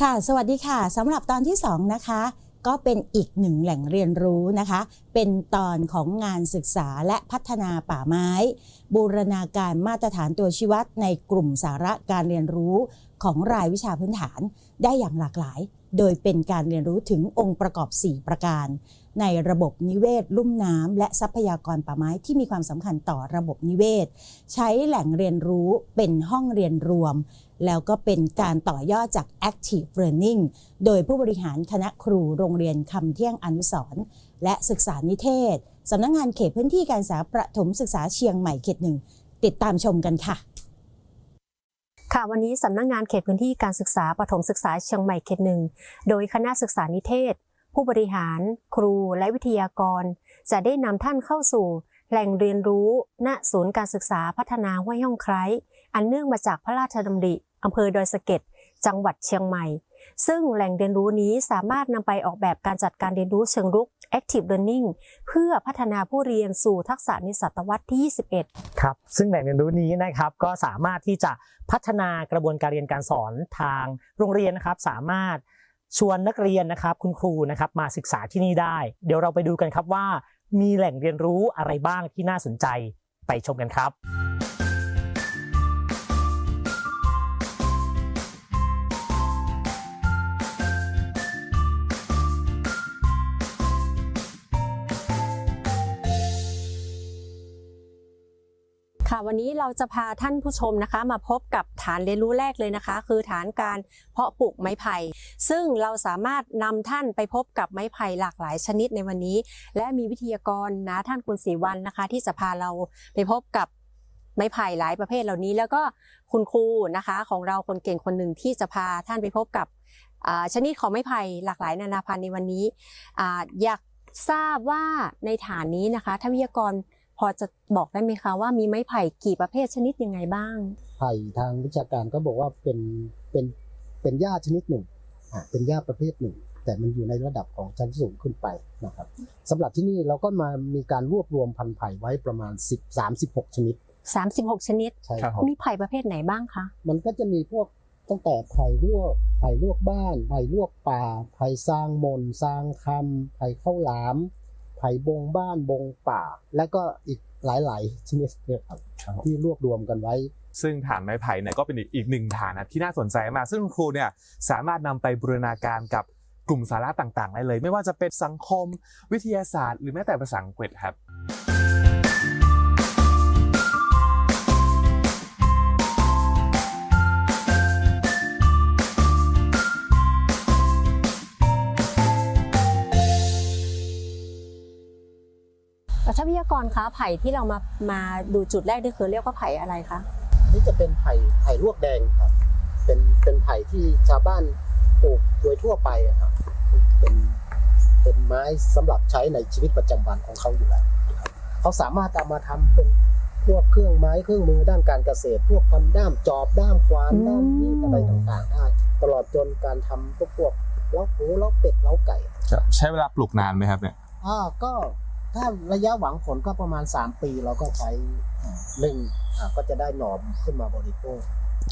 ค่ะ สวัสดีค่ะสำหรับตอนที่ 2 นะคะ ก็เป็นอีกหนึ่งแหล่งเรียนรู้นะคะเป็นตอนของงานศึกษาและพัฒนาป่าไม้ บูรณาการมาตรฐานตัวชี้วัดในกลุ่มสาระการเรียนรู้ของรายวิชาพื้นฐานได้อย่างหลากหลาย โดยเป็นการเรียนรู้ถึงองค์ประกอบ 4 ประการ ในระบบนิเวศ ลุ่มน้ำและทรัพยากรป่าไม้ที่มีความสำคัญต่อระบบนิเวศ ใช้แหล่งเรียนรู้เป็นห้องเรียนรวม แล้วก็เป็นการต่อยอดจาก Active Learning โดยผู้บริหารคณะครูโรงเรียนคำเที่ยงอนุสรและศึกษานิเทศสำนักงงานเขตพื้นที่การศึกษาประถมศึกษาเชียงใหม่เขตหนึ่งติดตามชมกันค่ะค่ะวันนี้สำนักงานเขตพื้นที่การศึกษาประถมศึกษาเชียงใหม่เขตหนึ่งโดยคณะศึกษานิเทศ ผู้บริหาร ครูและวิทยากร จะได้นำท่านเข้าสู่ แหล่งเรียนรู้ ณศูนย์การศึกษาพัฒนาห้วยห้องไคร้อันเนื่องมาจากพระราชดำริอำเภอดอยสะเก็ดจังหวัดเชียงใหม่ ซึ่งแหล่งเรียนรู้นี้สามารถนำไปออกแบบการจัดการเรียนรู้เชิงรุก Active Learning เพื่อพัฒนาผู้เรียนสู่ทักษะในศตวรรษที่ 21 ครับ ซึ่งแหล่งเรียนรู้นี้นะครับก็สามารถที่จะพัฒนากระบวนการเรียนการสอนทางโรงเรียนนะครับ สามารถชวนนักเรียนนะครับ คุณครูนะครับมาศึกษาที่นี่ได้ เดี๋ยวเราไปดูกันครับว่า มีแหล่งเรียนรู้อะไรบ้างที่น่าสนใจไปชมกันครับ วันนี้เราจะพาท่านผู้ชมนะคะ มาพบกับฐานเรียนรู้แรกเลยนะคะ คือฐานการเพาะปลูกไม้ไผ่ซึ่งเราสามารถนำท่านไปพบกับไม้ไผ่หลากหลายชนิดในวันนี้ และมีวิทยากรนะท่านคุณศรีวันนะคะ ที่จะพาเราไปพบกับไม้ไผ่หลายประเภทเหล่านี้ แล้วก็คุณครูนะคะของเราคนเก่งคนหนึ่งที่จะพาท่านไปพบกับอ่าชนิดของไม้ไผ่หลากหลายนานาพันธุ์ในวันนี้ออยากทราบว่าในฐานนี้นะคะท่านวิทยากร พอจะบอกได้ไหมคะว่ามีไม้ไผ่กี่ประเภทชนิดยังไงบ้าง ไผ่ทางวิชาการก็บอกว่าเป็นเป็นเป็นหญ้าชนิดหนึ่งอะเป็นหญ้าประเภทหนึ่ง แต่มันอยู่ในระดับของชั้นสูงขึ้นไปนะครับสำหรับที่นี่เราก็มามีการรวบรวมพันธุ์ไผ่ไว้ประมาณ 10 36 ชนิด 36 ชนิด ใช่ครับผมมีไผ่ประเภทไหนบ้างคะ มันก็จะมีพวกตั้งแต่ไผ่ลวกไผ่ลวกบ้านไผ่ลวกป่าไผ่ซางมนซางคำไผ่ข้าวหลาม ไผ่บงบ้านบงป่า และก็อีกหลาย ๆ ชนิดเนี่ยครับครับผมที่รวบรวมกันไว้ ซึ่งฐานไม้ไผ่เนี่ยก็เป็นอีกอีกหนึ่งฐานนะที่น่าสนใจมาก ซึ่งคุณครูเนี่ยสามารถนำไปบูรณาการกับกลุ่มสาระต่าง ๆ ได้เลย ไม่ว่าจะเป็นสังคมวิทยาศาสตร์ หรือแม้แต่ภาษาอังกฤษครับ ท่านวิทยากรคะไผ่ที่เรามามาดูจุดแรกนี่คือเรียกว่าไผ่อะไรคะนี่จะเป็นไผ่ไผ่ลวกแดงครับเป็นเป็นไผ่ที่ชาวบ้านปลูกโดยทั่วไปอะครับเป็นเป็นไม้สำหรับใช้ในชีวิตประจำวันของเขาอยู่แล้วนะครับเขาสามารถเอามาทำเป็นพวกเครื่องไม้เครื่องมือด้านการเกษตร พวกพันด้ามจอบด้ามควานด้ามมีดอะไรต่างๆได้ตลอดจนการทำพวกพวกเล้าหมูเล้าเป็ดเล้าไก่ใช้เวลาปลูกนานไหมครับเนี่ยอ่าก็ ถ้าระยะหวังผลก็ประมาณ 3 ปีเราก็ใช้อ่าหนึ่งอ่าก็จะได้หนอมขึ้นมาบริโภค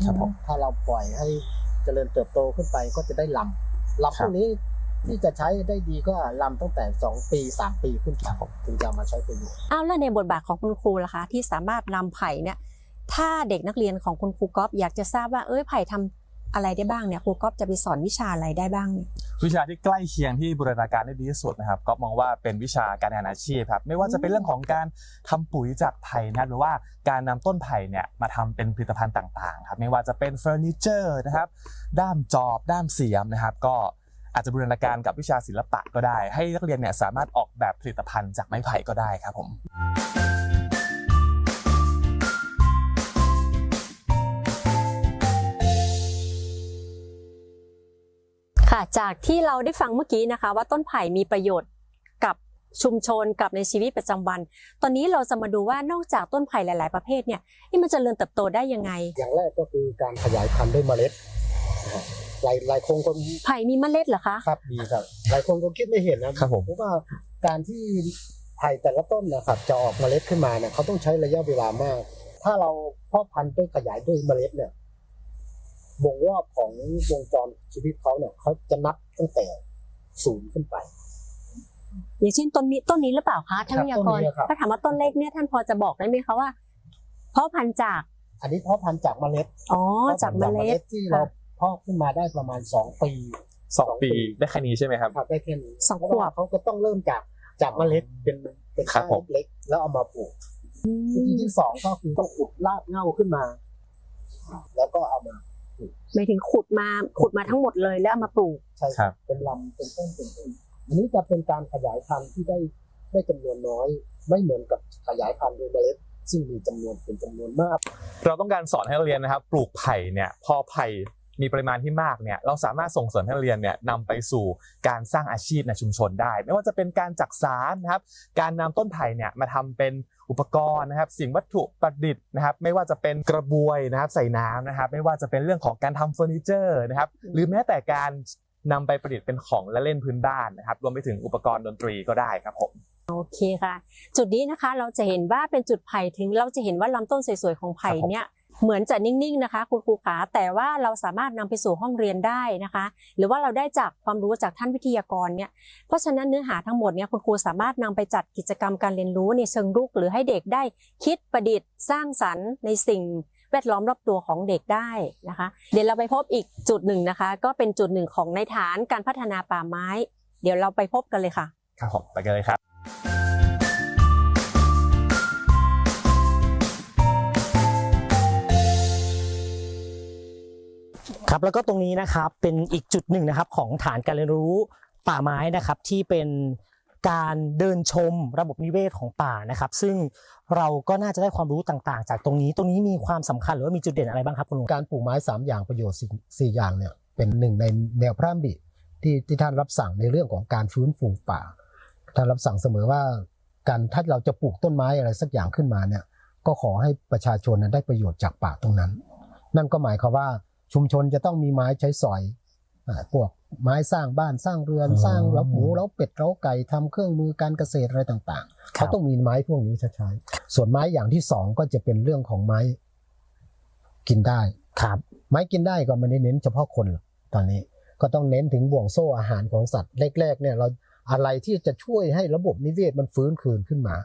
ครับผมถ้าเราปล่อยให้เจริญเติบโตขึ้นไปก็จะได้ลำลำคพรับวกนี้ที่จะใช้ได้ดีก็ลำตั้งแต่ 2 ปี 3 ปีขึ้นไปถึงจะเอามาใช้ประโยชน์อ้าวแล้วในบทบาทของคุณครูล่ะคะที่สามารถนำไผ่เนี่ยถ้าเด็กนักเรียนของคุณครูก๊อฟอยากจะทราบว่าเอ้ยไผ่ทำอะไรได้บ้างเนี่ยครูก๊อฟจะไปสอนวิชาอะไรได้บ้างเนี่ย วิชาที่ใกล้เคียงที่บูรณาการได้ดีที่สุดนะครับก็มองว่าเป็นวิชาการงานอาชีพครับไม่ว่าจะเป็นเรื่องของการทำปุ๋ยจากไผ่นะครับหรือว่าการนำต้นไผ่เนี่ยมาทำเป็นผลิตภัณฑ์ต่างๆครับไม่ว่าจะเป็นเฟอร์นิเจอร์นะครับด้ามจอบด้ามเสียมนะครับ ก็อาจจะบูรณาการกับวิชาศิลปะก็ได้ ให้นักเรียนเนี่ยสามารถออกแบบผลิตภัณฑ์จากไม้ไผ่ก็ได้ครับผม ค่ะจากที่เราได้ฟังเมื่อกี้นะคะ ว่าต้นไผ่มีประโยชน์กับชุมชนกับในชีวิตประจำวัน ตอนนี้เราจะมาดูว่านอกจากต้นไผ่หลาย ๆ ประเภทเนี่ยนี่มันจเจริญเติบโตได้ยังไง อย่างแรกก็คือการขยายพันธุ์ด้วยเมล็ดนะครับหลายหลายคนก็ไผ่มีเมล็ดเหรอคะครับดีครับ หลายคนก็คิดไม่เห็นนะครับผมเพราะว่าการที่ไผ่แต่ละต้นนะครับจะออกเมล็ดขึ้นมาเนี่ยเขาต้องใช้ระยะเวลามาก ถ้าเราเพาะพันธุ์ด้วยขยายด้วยเมล็ดเนี่ยวง รอบของวงจรชีวิตเขาเนี่ยเขาจะนับตั้งแต่ศูนย์ขึ้นไป อย่างเช่นต้นนี้ต้นนี้หรือเปล่าคะท่านวิทยากต้รนนี้ครับถ้าถามว่าต้นเล็กเนี่ยท่านพอจะบอกได้ไหมคะว่า เพาะพันธุ์จาก อันนี้เพาะพันธุ์จากเมล็ดอ๋อจากเมล็ดที่เราค่ะเพาะขึ้นมาได้ประมาณสองปีสองปีได้แค่นี้ใช่ไหมครับครับได้แค่นี้สองเพราะขวว่าบเขาก็ต้องเริ่มจากจากเมล็ดเป็นเป็นครับก้านผมเล็กๆแล้วเอามาปลูกวิธีที่สองก็คือต้องขุดรากเหง้าขึ้นมา แล้วก็เอามา หมายถึงขุดมาขุดมาทั้งหมดเลยแล้วเอามาปลูก ใช้ครับเป็นลำเป็นต้นเป็นต้นอันนี้จะเป็นการขยายพันธุ์ที่ได้ได้จำนวนน้อย ไม่เหมือนกับขยายพันธุ์โดยเมล็ด ซึ่งมีจำนวนเป็นจำนวนมาก เราต้องการสอนให้นักเรียนนะครับ ปลูกไผ่เนี่ยพอไผ่มีปริมาณที่มากเนี่ยเราสามารถส่งเสริมให้นักเรียนเนี่ยนำไปสู่การสร้างอาชีพในชุมชนได้ ไม่ว่าจะเป็นการจักสารนะครับ การนำต้นไผ่เนี่ยมาทำเป็น อุปกรณ์นะครับสิ่งวัตถุประดิษฐ์นะครับไม่ว่าจะเป็นกระบวยนะครับใส่น้ำนะครับไม่ว่าจะเป็นเรื่องของการทำเฟอร์นิเจอร์นะครับหรือแม้แต่การนำไปประดิษฐ์เป็นของและเล่นพื้นบ้านนะครับรวมไปถึงอุปกรณ์ดนตรีก็ได้ครับผมโอเคค่ะ จุดนี้นะคะเราจะเห็นว่าเป็นจุดไผ่ถึงเราจะเห็นว่าลำต้นสวยๆของไผ่เนี่ย เหมือนจะนิ่งๆนะคะคุณครูขาแต่ว่าเราสามารถนำไปสู่ห้องเรียนได้นะคะ หรือว่าเราได้จากความรู้จากท่านวิทยากรเนี่ยเพราะฉะนั้นเนื้อหาทั้งหมดเนี่ยคุณครูสามารถนำไปจัดกิจกรรมการเรียนรู้ในเชิงรุก หรือให้เด็กได้คิดประดิษฐ์สร้างสรรค์ในสิ่งแวดล้อมรอบตัวของเด็กได้นะคะ เดี๋ยวเราไปพบอีกจุดหนึ่งนะคะ ก็เป็นจุดหนึ่งของในฐานการพัฒนาป่าไม้ เดี๋ยวเราไปพบกันเลยค่ะ ครับผมไปกันเลยครับ ครับแล้วก็ตรงนี้นะครับเป็นอีกจุดหนึ่งนะครับของฐานการเรียนรู้ป่าไม้นะครับที่เป็นการเดินชมระบบนิเวศของป่านะครับ ซึ่งเราก็น่าจะได้ความรู้ต่างๆ จากตรงนี้ ตรงนี้มีความสำคัญหรือว่ามีจุดเด่นอะไรบ้างครับคุณลุงการปลูกไม้สามอย่างประโยชน์สี่อย่างเนี่ยเป็นหนึ่งในแนวพระราชดำริที่ที่ท่านรับสั่งในเรื่องของการฟื้นฟูป่าท่านรับสั่งเสมอว่าการถ้าเราจะปลูกต้นไม้อะไรสักอย่างขึ้นมาเนี่ยก็ขอให้ประชาชนนั้นได้ประโยชน์จากป่าตรงนั้น นั่นก็หมายความว่า ชุมชนจะต้องมีไม้ใช้สอยอ่าพวกไม้สร้างบ้านสร้างเรือนอืมสร้างเล้าหมูเล้าเป็ดเล้าไก่ทำเครื่องมือการเกษตรอะไรต่างๆครัเขาบต้องมีไม้พวกนี้ใช้ส่วนไม้อย่างที่สองก็จะเป็นเรื่องของไม้กินได้ครับไม้กินได้ก็ไม่ได้เน้นเฉพาะคนหรอกตอนนี้ก็ต้องเน้นถึงบ่วงโซ่อาหารของสัตว์แรกๆเนี่ยเราอะไรที่จะช่วยให้ระบบนิเวศมันฟื้นคืนขึ้นมา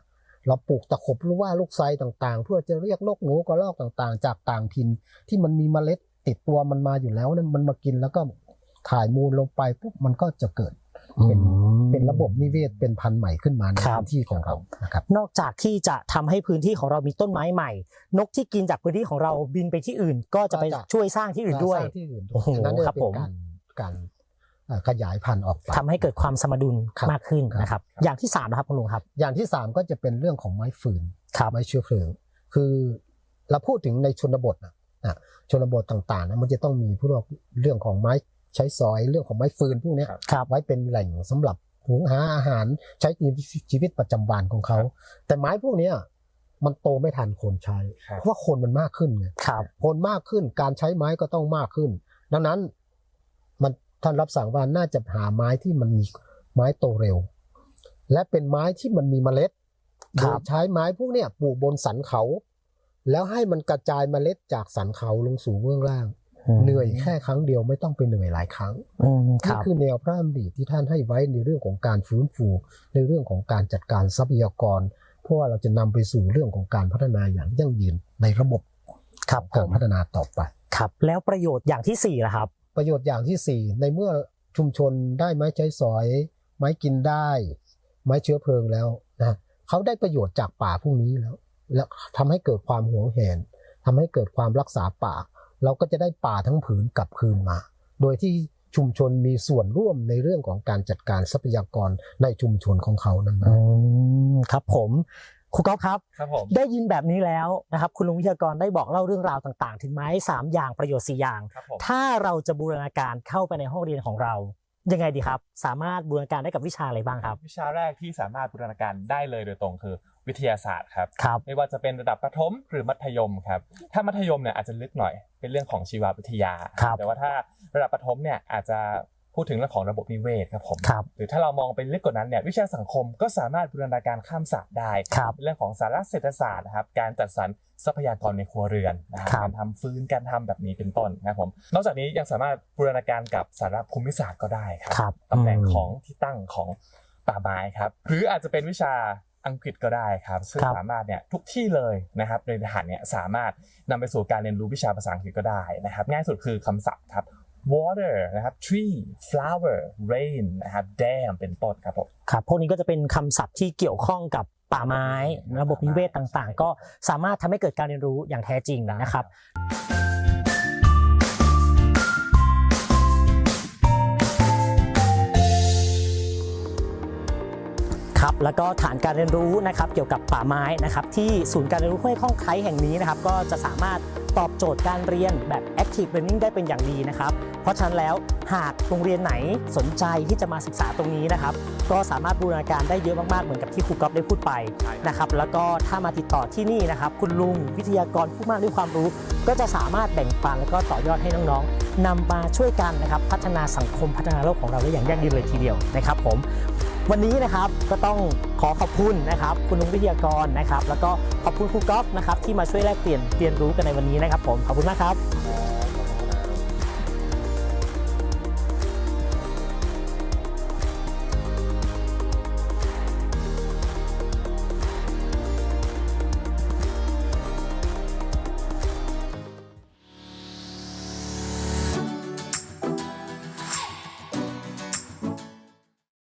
เราปลูกตะขบหรือว่าลูกไซต่างๆ เพื่อจะเรียกนกหนูกระรอกต่างๆ จากต่างถิ่นที่มันมีเมล็ด ติดตัวมันมาอยู่แล้วเนี่ยมันมากินแล้วก็ถ่ายมูลลงไปปุ๊บมันก็จะเกิดเป็นเป็นระบบนิเวศเป็นพันธุ์ใหม่ขึ้นมาในครับพื้นที่ของเรานะครับนอกจากที่จะทำให้พื้นที่ของเรามีต้นไม้ใหม่ นกที่กินจากพื้นที่ของเราบินไปที่อื่น ก็จะไปก็จะช่วยสร้างที่อื่นด้วยสร้างที่อื่นด้วโอ้ยโหอันนั้นเนี่ยครับเป็นผมการการเอ่อขยายพันธุ์ออกไปทำให้เกิดความสมดุลครับมากขึ้นครับนะครับ อย่างที่สามนะครับคุณลุงครับ อย่างที่สามก็จะเป็นเรื่องของไม้ฟืนครับไม้เชื้อเพลิง คือเราพูดถึงในชนบทนะนะ ชนบทต่างๆนะมันจะต้องมีพวกเรื่องของไม้ใช้สอยเรื่องของไม้ฟืนพวกเนี้ยครับไว้เป็นแหล่งสำหรับหุงหาอาหารใช้ในชีวิตประจำวันของเขา แต่ไม้พวกเนี้ยมันโตไม่ทันคนใช้ครับเพราะว่าคนมันมากขึ้นไงครับคนมากขึ้นการใช้ไม้ก็ต้องมากขึ้น ดังนั้นมันท่านรับสั่งว่าน่าจะหาไม้ที่มันมีไม้โตเร็ว และเป็นไม้ที่มันมีเมล็ดคโดรับยใช้ไม้พวกเนี้ยปลูกบนสันเขา แล้วให้มันกระจายเมล็ดจากสันเขาลงสู่เบื้องล่าง เหนื่อยแค่ครั้งเดียวไม่ต้องไปเหนื่อยหลายครั้งอืมคนี่รับคือแนวพระราชดำริที่ท่านให้ไว้ในเรื่องของการฟื้นฟู ในเรื่องของการจัดการทรัพยากร เพราะว่าเราจะนำไปสู่เรื่องของการพัฒนาอย่างยั่งยืนในระบบครับผการมพัฒนาต่อไปครับ แล้วประโยชน์อย่างที่สี่ล่ะครับ ประโยชน์อย่างที่สี่ในเมื่อชุมชนได้ไม้ใช้สอย ไม้กินได้ ไม้เชื้อเพลิงแล้วนะเขาได้ประโยชน์จากป่าพวกนี้แล้ว แล้วทำให้เกิดความหวงแหนทำให้เกิดความรักษาป่า เราก็จะได้ป่าทั้งผืนกลับคืนมา โดยที่ชุมชนมีส่วนร่วมในเรื่องของการจัดการทรัพยากรในชุมชนของเขานั้นอืนะมครับผมครูก๊อฟครับครับผมได้ยินแบบนี้แล้วนะครับ คุณลุงวิทยากรได้บอกเล่าเรื่องราวต่างๆ ถึงไม้สามอย่างประโยชน์สี่อย่างครับผมถ้าเราจะบูรณาการเข้าไปในห้องเรียนของเรา ยังไงดีครับ สามารถบูรณาการได้กับวิชาอะไรบ้างครับ วิชาแรกที่สามารถบูรณาการได้เลยโดยตรงคือ วิทยาศาสตร์ครับครับ ไม่ว่าจะเป็นระดับประถมหรือมัธยมครับ ถ้ามัธยมเนี่ยอาจจะลึกหน่อยเป็นเรื่องของชีววิทยาครับแต่ว่าถ้าระดับประถมเนี่ยอาจจะพูดถึงเรื่องของระบบนิเวศครับผมครับหรือถ้าเรามองไปลึกกว่านั้นเนี่ยวิชาสังคมก็สามารถบูรณาการข้ามศาสตร์ได้ครับเรื่องของสารเศรษฐศาสตร์นะครับการจัดสรรทรัพยากรในครัวเรือนนะครับครับการทำฟืนการทำแบบนี้เป็นต้นนะครับผมนอกจากนี้ยังสามารถบูรณาการกับสารภูมิศาสตร์ก็ได้ครัครับตำแหน่งอืมของที่ตั้งของป่าไม้ครับหรืออาจจะเป็นวิชา อังกฤษก็ได้ครับซึ่งครับสามารถเนี่ยทุกที่เลยนะครับในทหารเนี่ยสามารถนำไปสู่การเรียนรู้วิชาภาษาอังกฤษก็ได้นะครับง่ายสุดคือคำศัพท์ครับ water นะครับ tree flower rain นะครับ dam เป็นต้นครับผมครับพวกนี้ก็จะเป็นคำศัพท์ที่เกี่ยวข้องกับป่าไม้ ระบบนิเวศต่างๆ ก็สามารถทำให้เกิดการเรียนรู้อย่างแท้จริงนะครับ แล้วก็ฐานการเรียนรู้นะครับเกี่ยวกับป่าไม้นะครับที่ศูนย์การเรียนรู้ห้วยข้องไคล้แห่งนี้นะครับก็จะสามารถตอบโจทย์การเรียนแบบ active learning ได้เป็นอย่างดีนะครับ เพราะฉะนั้นแล้วหากโรงเรียนไหนสนใจที่จะมาศึกษาตรงนี้นะครับ ก็สามารถบูรณาการได้เยอะมากๆ เหมือนกับที่ครูก๊อฟได้พูดไปนะครับ แล้วก็ถ้ามาติดต่อที่นี่นะครับ คุณลุงวิทยากรผู้มากด้วยความรู้ ก็จะสามารถแบ่งปันแล้วก็ต่อยอดให้น้องๆนำมาช่วยกันนะครับพัฒนาสังคมพัฒนาโลกของเราได้อย่างยั่งยืนเลยทีเดียวนะครับผม วันนี้นะครับก็ต้องขอขอบคุณนะครับคุณลุงวิทยากรนะครับ แล้วก็ขอบคุณครูก๊อฟนะครับที่มาช่วยแลกเปลี่ยนเรียนรู้กันในวันนี้นะครับผมขอบคุณมากครับ